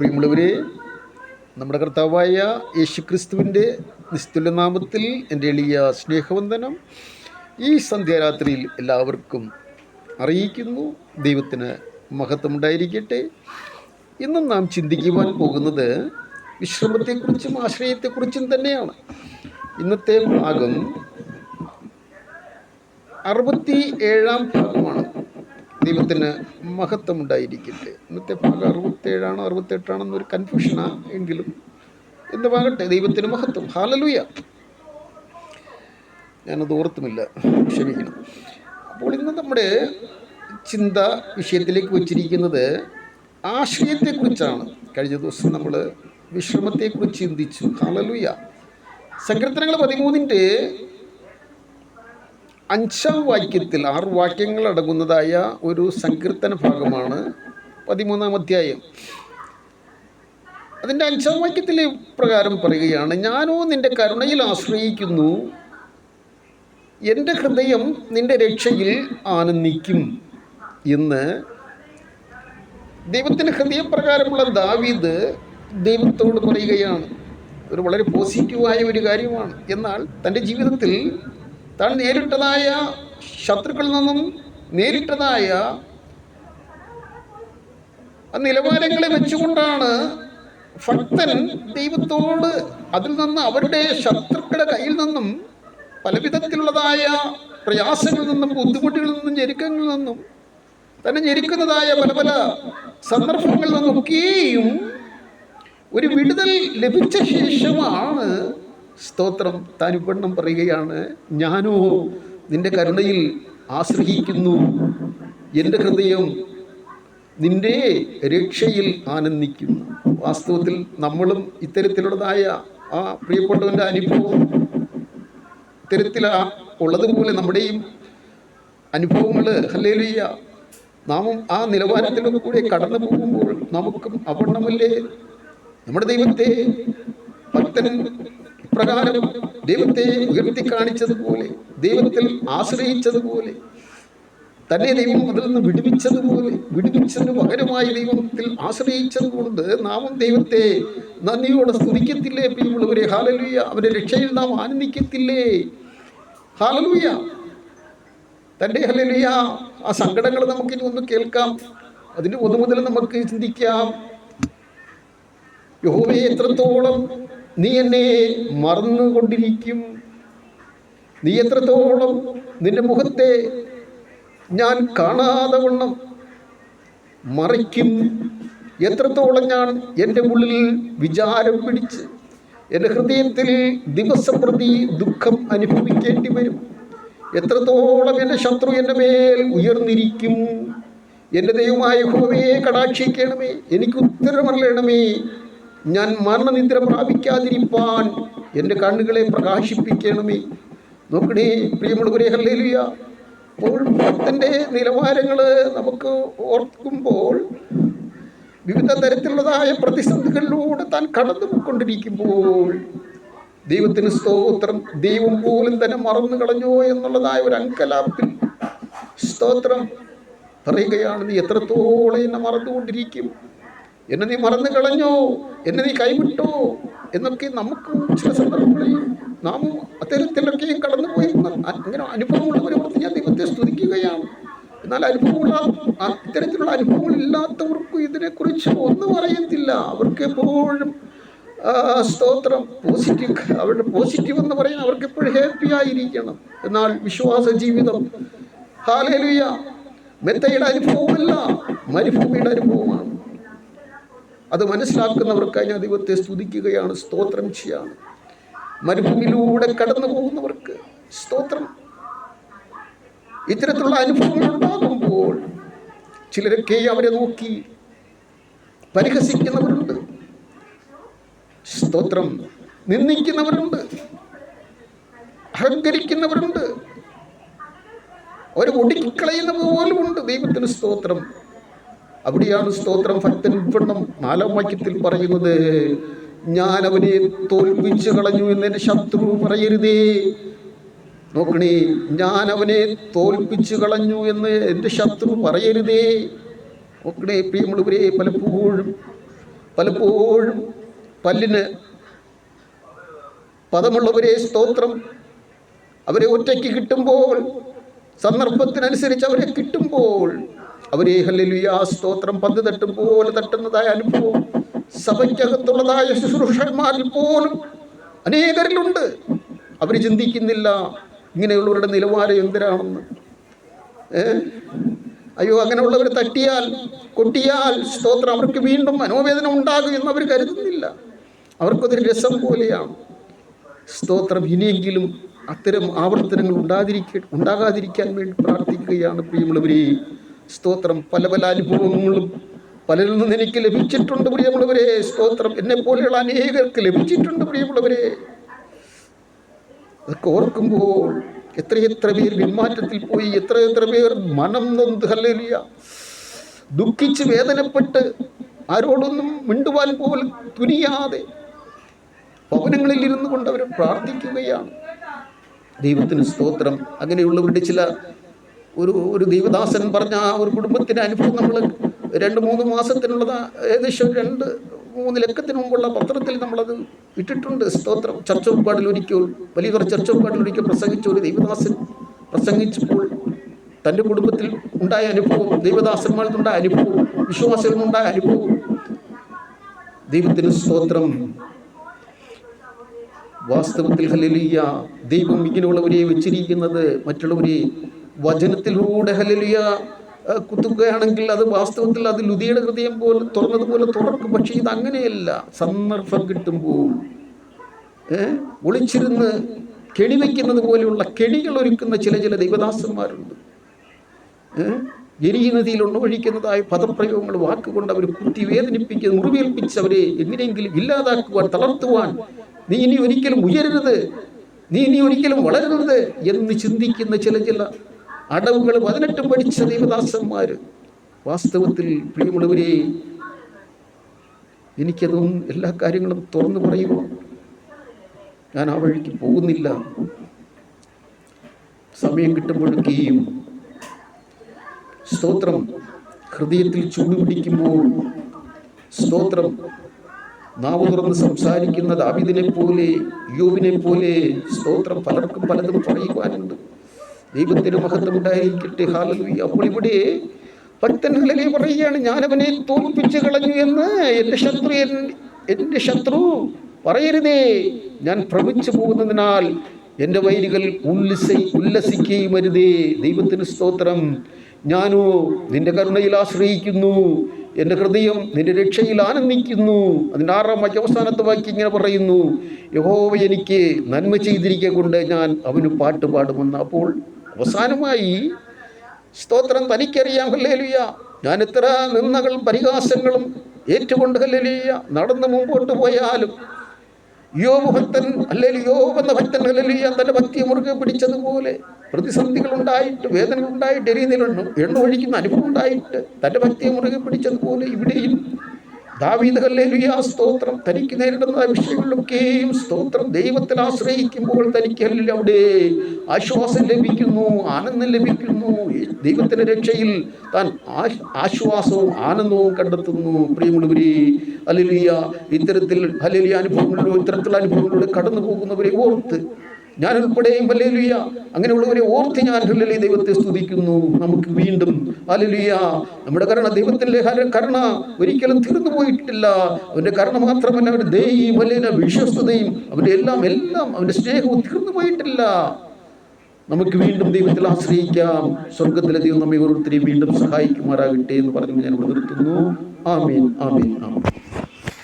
പ്രിയമുള്ളവരെ നമ്മുടെ കർത്താവായ യേശു ക്രിസ്തുവിന്റെ നാമത്തിൽ എന്റെ എളിയ സ്നേഹവന്ദനം ഈ സന്ധ്യാരാത്രിയിൽ എല്ലാവർക്കും അറിയിക്കുന്നു. ദൈവത്തിന് മഹത്വമുണ്ടായിരിക്കട്ടെ. ഇന്നും നാം ചിന്തിക്കുവാൻ പോകുന്നത് വിശ്രമത്തെക്കുറിച്ചും ആശ്രയത്തെക്കുറിച്ചും തന്നെയാണ്. ഇന്നത്തെ ഭാഗം അറുപത്തി ഏഴാം ഭാഗമാണ്. ദൈവത്തിന് മഹത്വമുണ്ടായിരിക്കട്ടെ. ഇന്നത്തെ ഭാഗം അറുപത്തേഴാണോ അറുപത്തെട്ടാണോ എന്നൊരു കൺഫ്യൂഷനാ എങ്കിലും എന്ത് പാകട്ടെ ദൈവത്തിന് മഹത്വം. ഹാലലുയ ഞാനത് ഓർത്തുമില്ല. ക്ഷമിക്കണം. അപ്പോൾ ഇന്ന് നമ്മുടെ ചിന്ത വിഷയത്തിലേക്ക് വച്ചിരിക്കുന്നത് ആശ്രയത്തെക്കുറിച്ചാണ് കഴിഞ്ഞ ദിവസം നമ്മൾ വിശ്രമത്തെക്കുറിച്ച് ചിന്തിച്ചു. ഹാലലുയ സങ്കീർത്തനങ്ങൾ പതിമൂന്നിന്റെ അഞ്ചാം വാക്യത്തിൽ ആറ് വാക്യങ്ങൾ അടങ്ങുന്നതായ ഒരു സങ്കീർത്തന ഭാഗമാണ് പതിമൂന്നാം അധ്യായം. അതിന്റെ അഞ്ചാം വാക്യത്തിൽ പ്രകാരം പറയുകയാണ് ഞാനോ നിന്റെ കരുണയിൽ ആശ്രയിക്കുന്നു. എന്റെ ഹൃദയം നിന്റെ രക്ഷയിൽ ആനന്ദിക്കും. എന്ന് ദൈവത്തിന്റെ ഹൃദയപ്രകാരമുള്ള ദാവീദ് ദൈവത്തോട് പറയുകയാണ്. ഒരു വളരെ പോസിറ്റീവായ ഒരു കാര്യമാണ്. എന്നാൽ തന്റെ ജീവിതത്തിൽ താൻ നേരിട്ടതായ ശത്രുക്കളിൽ നിന്നും നേരിട്ടതായ നിലവാരങ്ങളെ വെച്ചുകൊണ്ടാണ് ഭക്തൻ ദൈവത്തോട് അതിൽ നിന്ന് അവരുടെ ശത്രുക്കളുടെ കയ്യിൽ നിന്നും പലവിധത്തിലുള്ളതായ പ്രയാസങ്ങളിൽ നിന്നും ബുദ്ധിമുട്ടുകളിൽ നിന്നും ഞെരുക്കങ്ങളിൽ നിന്നും തന്നെ ഞെരുക്കുന്നതായ പല പല സന്ദർഭങ്ങളിൽ നിന്നൊക്കെയും ഒരു വിടുതൽ ലഭിച്ച ശേഷമാണ് സ്തോത്രം താനുപണ്ണം പറയുകയാണ് ഞാനോ നിന്റെ കരുണയിൽ ആശ്രയിക്കുന്നു. എന്റെ ഹൃദയം നിന്റെ രക്ഷയിൽ ആനന്ദിക്കുന്നു. വാസ്തവത്തിൽ നമ്മളും ഇത്തരത്തിലുള്ളതായ ആ പ്രിയപ്പെട്ടവന്റെ അനുഭവം ഇത്തരത്തിലാ ഉള്ളതുപോലെ നമ്മുടെയും അനുഭവങ്ങൾ ഹല്ലേലൂയ്യ നാമം ആ നിലവാരത്തിലൊക്കെ കൂടെ കടന്നു പോകുമ്പോൾ നമുക്കും അവണ്ണമല്ലേ നമ്മുടെ ദൈവത്തെ ഭക്തൻ ഇപ്രകാരം ദൈവത്തെ ഉയർത്തി കാണിച്ചതുപോലെ ദൈവത്തിൽ ആശ്രയിച്ചതുപോലെ തന്നെ ദൈവം അതിൽ നിന്ന് വിടുവിച്ചതുപോലെ വിടുവിച്ചതിന് പകരമായി ദൈവത്തിൽ ആശ്രയിച്ചതുകൊണ്ട് നാമം ദൈവത്തെ നന്ദിയോടെ സ്തുതിക്കത്തില്ലേ പിന്നുള്ളവരെ ഹാലലൂയ അവരുടെ രക്ഷയിൽ നാം ആനന്ദിക്കത്തില്ലേ? ഹാലലൂയ തന്റെ ഹലലുയ ആ സങ്കടങ്ങൾ നമുക്കിനി ഒന്ന് കേൾക്കാം. അതിന് ഒന്നു മുതൽ നമുക്ക് ചിന്തിക്കാം. യഹോവയെ എത്രത്തോളം നീ എന്നെ മറന്നുകൊണ്ടിരിക്കും. നീ എത്രത്തോളം നിന്റെ മുഖത്തെ ഞാൻ കാണാതെ വണ്ണം മറിക്കും. എത്രത്തോളം ഞാൻ എന്റെ ഉള്ളിൽ വിചാരം പിടിച്ച് എന്റെ ഹൃദയത്തിൽ ദിവസം പ്രതി ദുഃഖം അനുഭവിക്കേണ്ടി വരും. എത്രത്തോളം എന്റെ ശത്രു എന്റെ മേൽ ഉയർന്നിരിക്കും. എന്റെ ദൈവമായ ഹോവയെ കടാക്ഷിക്കണമേ. എനിക്ക് ഉത്തരമറിയണമേ. ഞാൻ മരണനിദ്ര പ്രാപിക്കാതിരിപ്പാൻ എന്റെ കണ്ണുകളെ പ്രകാശിപ്പിക്കണമേ. നോക്കണേ പ്രിയമുള്ളവരെ ഹല്ലേലുയ. അപ്പോൾ ഭക്തന്റെ നിലവാരങ്ങൾ നമുക്ക് ഓർക്കുമ്പോൾ വിവിധ തരത്തിലുള്ളതായ പ്രതിസന്ധികളിലൂടെ താൻ കടന്നു പോയിക്കൊണ്ടിരിക്കുമ്പോൾ ദൈവത്തിന് സ്തോത്രം ദൈവം പോലും തന്നെ മറന്നു കളഞ്ഞോ എന്നുള്ളതായ ഒരു അങ്കലാപ്പിൽ സ്തോത്രം പറയുകയാണ്. നീ എത്രത്തോളം എന്നെ മറന്നുകൊണ്ടിരിക്കും? എന്നെ നീ മറന്നു കളഞ്ഞോ? എന്നെ നീ കൈവിട്ടോ? എന്നൊക്കെ നമുക്ക് ചില സന്ദർഭങ്ങളിൽ നാം അത്തരത്തിലൊക്കെയും കടന്നുപോയി അങ്ങനെ അനുഭവമുള്ളവരെ ഓർത്ത് ഞാൻ ദൈവത്തെ സ്തുതിക്കുകയാണ്. എന്നാൽ അനുഭവമുള്ള ഇത്തരത്തിലുള്ള അനുഭവങ്ങളില്ലാത്തവർക്കും ഇതിനെക്കുറിച്ച് ഒന്നും അറിയത്തില്ല. അവർക്ക് എപ്പോഴും സ്തോത്രം പോസിറ്റീവ് അവരുടെ പോസിറ്റീവ് എന്ന് പറയുന്നത് അവർക്ക് എപ്പോഴും ഹാപ്പി ആയിരിക്കണം. എന്നാൽ വിശ്വാസ ജീവിതം ഹാലേലുയ മെത്തയുടെ അനുഭവമല്ല മരുഭൂമിയുടെ അനുഭവമാണ്. അത് മനസ്സിലാക്കുന്നവർക്കായി ഞാൻ ദൈവത്തെ സ്തുതിക്കുകയാണ് സ്തോത്രം ചെയ്യാണ്. മരുഭൂമിയിലൂടെ കടന്നു പോകുന്നവർക്ക് സ്തോത്രം. ഇത്തരത്തിലുള്ള അനുഭവങ്ങൾ ഉണ്ടാകുമ്പോൾ ചിലരൊക്കെ അവരെ നോക്കി പരിഹസിക്കുന്നവരുണ്ട്. സ്തോത്രം. നിന്ദിക്കുന്നവരുണ്ട്. അഹങ്കരിക്കുന്നവരുണ്ട്. അവർ പോലും പോലുമുണ്ട് ദൈവത്തിന് സ്തോത്രം. അവിടെയാണ് സ്തോത്രം. ഭക്തൻ പെണ്ണം നാലാം വാക്യത്തിൽ പറയുന്നത് ഞാൻ അവനെ തോൽപ്പിച്ചു കളഞ്ഞു എന്ന് ശത്രു പറയരുതേ. നോക്കണേ ഞാൻ അവനെ തോൽപ്പിച്ചു കളഞ്ഞു എന്ന് എന്റെ ശത്രു പറയരുതേ. നോക്കണേ പ്രിയമുള്ളവരെ പലപ്പോഴും പലപ്പോഴും പല്ലിന് പദമുള്ളവരെ സ്തോത്രം അവരെ ഒറ്റയ്ക്ക് കിട്ടുമ്പോൾ സന്ദർഭത്തിനനുസരിച്ച് അവരെ കിട്ടുമ്പോൾ അവരെ ഹല്ലേലൂയ സ്തോത്രം പന്ത് തട്ടും പോലെ തട്ടുന്നതായ അനുഭവം. സഭയ്ക്കകത്തുള്ളതായ ശുശ്രൂഷന്മാരിൽ പോലും അനേകരിലുണ്ട്. അവർ ചിന്തിക്കുന്നില്ല ഇങ്ങനെയുള്ളവരുടെ നിലവാരം എന്തിനാണെന്ന്? അയ്യോ അങ്ങനെയുള്ളവർ തട്ടിയാൽ കൊട്ടിയാൽ സ്തോത്രം അവർക്ക് വീണ്ടും മനോവേദന ഉണ്ടാകും എന്ന് അവർ കരുതുന്നില്ല. അവർക്കതൊരു രസം പോലെയാണ്. സ്തോത്രം ഇനിയെങ്കിലും അത്തരം ആവർത്തനങ്ങൾ ഉണ്ടാതിരിക്ക ഉണ്ടാകാതിരിക്കാൻ വേണ്ടി പ്രാർത്ഥിക്കുകയാണ് പ്രിയമുള്ളവരെ. സ്തോത്രം. പല പല അനുഭവങ്ങളും പലരിൽ നിന്ന് എനിക്ക് ലഭിച്ചിട്ടുണ്ട് പ്രിയമുള്ളവരെ. സ്തോത്രം. എന്നെ പോലെയുള്ള അനേകർക്ക് ലഭിച്ചിട്ടുണ്ട് പ്രിയമുള്ളവരെ. അതൊക്കെ ഓർക്കുമ്പോൾ എത്രയെത്ര പേർ പിന്മാറ്റത്തിൽ പോയി എത്രയെത്ര പേർ മനം നൊന്ത് ഹല്ലേലൂയ ദുഃഖിച്ച് വേദനപ്പെട്ട് ആരോടൊന്നും മിണ്ടുവാൻ പോലും തുനിയാതെ ഭവനങ്ങളിൽ ഇരുന്നു കൊണ്ട് അവർ പ്രാർത്ഥിക്കുകയാണ്. ദൈവത്തിന് സ്തോത്രം. അങ്ങനെയുള്ളവരുടെ ചില ഒരു ഒരു ദൈവദാസൻ പറഞ്ഞ ആ ഒരു കുടുംബത്തിന്റെ അനുഭവം നമ്മൾ രണ്ട് മൂന്ന് മാസത്തിനുള്ളത് ഏകദേശം രണ്ട് മൂന്ന് ലക്കത്തിന് മുമ്പുള്ള പത്രത്തിൽ നമ്മളത് ഇട്ടിട്ടുണ്ട്. സ്തോത്രം. ചർച്ച ഉൾപ്പാടിൽ ഒരിക്കൽ വലിയ ചർച്ചോപ്പാടിൽ ഒരിക്കൽ പ്രസംഗിച്ച ഒരു ദൈവദാസൻ പ്രസംഗിച്ചപ്പോൾ തന്റെ കുടുംബത്തിൽ ഉണ്ടായ അനുഭവം ദൈവദാസന്മാർക്കുണ്ടായ അനുഭവം വിശ്വാസികൾക്കുണ്ടായ അനുഭവം. ദൈവത്തിന് സ്തോത്രം. വാസ്തവത്തിൽ ഹലിയ ദൈവം ഇങ്ങനെയുള്ളവരെ വെച്ചിരിക്കുന്നത് മറ്റുള്ളവരെ വചനത്തിലൂടെ ഹലലിയ കുത്തുകയാണെങ്കിൽ അത് വാസ്തവത്തിൽ അത് ലുതിയുടെ ഹൃദയം പോലെ തുറന്നതുപോലെ തുറക്കും പക്ഷേ ഇത് അങ്ങനെയല്ല സന്ദർഭം കിട്ടുമ്പോൾ ഒളിച്ചിരുന്ന് കെണി വയ്ക്കുന്നത് പോലെയുള്ള കെണികൾ ഒരുക്കുന്ന ചില ചില ദൈവദാസന്മാരുണ്ട്? എരിയ നദിയിൽ ഉണ്ണൊഴിക്കുന്നതായ പദപ്രയോഗങ്ങൾ വാക്കുകൊണ്ട് അവർ കുത്തി വേദനിപ്പിച്ച് മുറിവേൽപ്പിച്ച് അവരെ എങ്ങനെയെങ്കിലും ഇല്ലാതാക്കുവാൻ തളർത്തുവാൻ നീ ഇനി ഒരിക്കലും ഉയരരുത് നീ ഇനി ഒരിക്കലും വളരരുത് എന്ന് ചിന്തിക്കുന്ന ചില ചില അടവുകൾ പതിനെട്ട് പഠിച്ച ദൈവദാസന്മാർ വാസ്തവത്തിൽ പ്രിയമുള്ളവരെ എനിക്കതും എല്ലാ കാര്യങ്ങളും തുറന്നു പറയുമോ ഞാൻ ആ വഴിക്ക് പോകുന്നില്ല. സമയം കിട്ടുമ്പോഴൊക്കെയും സ്തോത്രം ഹൃദയത്തിൽ ചൂടുപിടിക്കുമ്പോൾ സ്തോത്രം നാവ് തുറന്ന് സംസാരിക്കുന്ന ദാവിദിനെ പോലെ യോവിനെ പോലെ സ്തോത്രം പലർക്കും പലതും പറയുവാനുണ്ട്. ദൈവത്തിന് മഹത്വം ഉണ്ടായിരിക്കട്ടെ ഹാലലൂയ അപ്പോൾ ഇവിടെ ഭക്തൻ ഹലലി പറയുകയാണ് ഞാനവനെ തോൽപ്പിച്ചു കളഞ്ഞു എന്ന് എന്റെ ശത്രു എൻ- എന്റെ ശത്രു പറയരുതേ. ഞാൻ ഭ്രമിച്ചു പോകുന്നതിനാൽ എന്റെ വൈരികൾ ഉല്ലസി ഉല്ലസിക്കുകയും അരുതേ. ദൈവത്തിന് സ്തോത്രം. ഞാനോ നിന്റെ കരുണയിൽ ആശ്രയിക്കുന്നു. എന്റെ ഹൃദയം നിന്റെ രക്ഷയിൽ ആനന്ദിക്കുന്നു. അതിന്റെ ആറാം അവസാനത്തെ വാക്യം ഇങ്ങനെ പറയുന്നു യഹോവ എനിക്ക് നന്മ ചെയ്തിരിക്കെ കൊണ്ട് ഞാൻ അവന് പാട്ട് പാടുമെന്ന്. അപ്പോൾ അവസാനമായി സ്തോത്രം തനിക്കറിയാം ഹല്ലേലൂയ. ഞാൻ എത്ര നിന്നകളും പരിഹാസങ്ങളും ഏറ്റുകൊണ്ട് ഹല്ലേലൂയ നടന്ന് മുമ്പോട്ട് പോയാലും യോബ് ഭക്തൻ അല്ലെങ്കിൽ യോബ് എന്ന ഭക്തൻ ഹല്ലേലൂയ തന്റെ ഭക്തിയെ മുറുകെ പിടിച്ചതുപോലെ പ്രതിസന്ധികൾ ഉണ്ടായിട്ട് വേദന ഉണ്ടായിട്ട് എരിയുന്നിലുണ്ട് എണ്ണ ഒഴിക്കുന്ന അനുഭവം ഉണ്ടായിട്ട് തന്റെ ഭക്തിയെ മുറുകെ പിടിച്ചതുപോലെ ഇവിടെയും സ്തോത്രം. തനിക്ക് നേരിടുന്ന വിഷയങ്ങളിലൊക്കെയും സ്തോത്രം. ദൈവത്തിൽ ആശ്രയിക്കുമ്പോൾ തനിക്ക് അവിടെ ആശ്വാസം ലഭിക്കുന്നു ആനന്ദം ലഭിക്കുന്നു. ദൈവത്തിന്റെ രക്ഷയിൽ താൻ ആശ്വാസവും ആനന്ദവും കണ്ടെത്തുന്നു. പ്രിയമുള്ളവരെ ഹല്ലേലൂയ. ഇത്തരത്തിൽ ഹല്ലേലൂയ അനുഭവങ്ങളിലോ ഇത്തരത്തിലുള്ള അനുഭവങ്ങളിലൂടെ കടന്നു പോകുന്നവരെ ഓർത്ത് ഞാൻ ഉൾപ്പെടെയും ഹല്ലേലൂയ. അങ്ങനെയുള്ളവരെ ഓർത്ത് ഞാൻ ഹല്ലേലൂയ ദൈവത്തെ സ്തുതിക്കുന്നു. നമുക്ക് വീണ്ടും അലലുയ്യ നമ്മുടെ കരുണ ദൈവത്തിന്റെ കരുണ ഒരിക്കലും തീർന്നു പോയിട്ടില്ല. അവന്റെ കരുണ മാത്രമല്ല അവന്റെ ദയയും വലിയ വിശ്വസ്തതയും അവന്റെ എല്ലാം എല്ലാം അവന്റെ സ്നേഹവും തീർന്നു പോയിട്ടില്ല. നമുക്ക് വീണ്ടും ദൈവത്തിൽ ആശ്രയിക്കാം. സ്വർഗത്തിലെ ദൈവം നമ്മെ ഓരോരുത്തരെയും വീണ്ടും സഹായിക്കുമാറാകട്ടെ എന്ന് പറഞ്ഞു ഞാൻ ഇവിടെ നിർത്തുന്നു. ആമീൻ ആമീൻ ആമീൻ.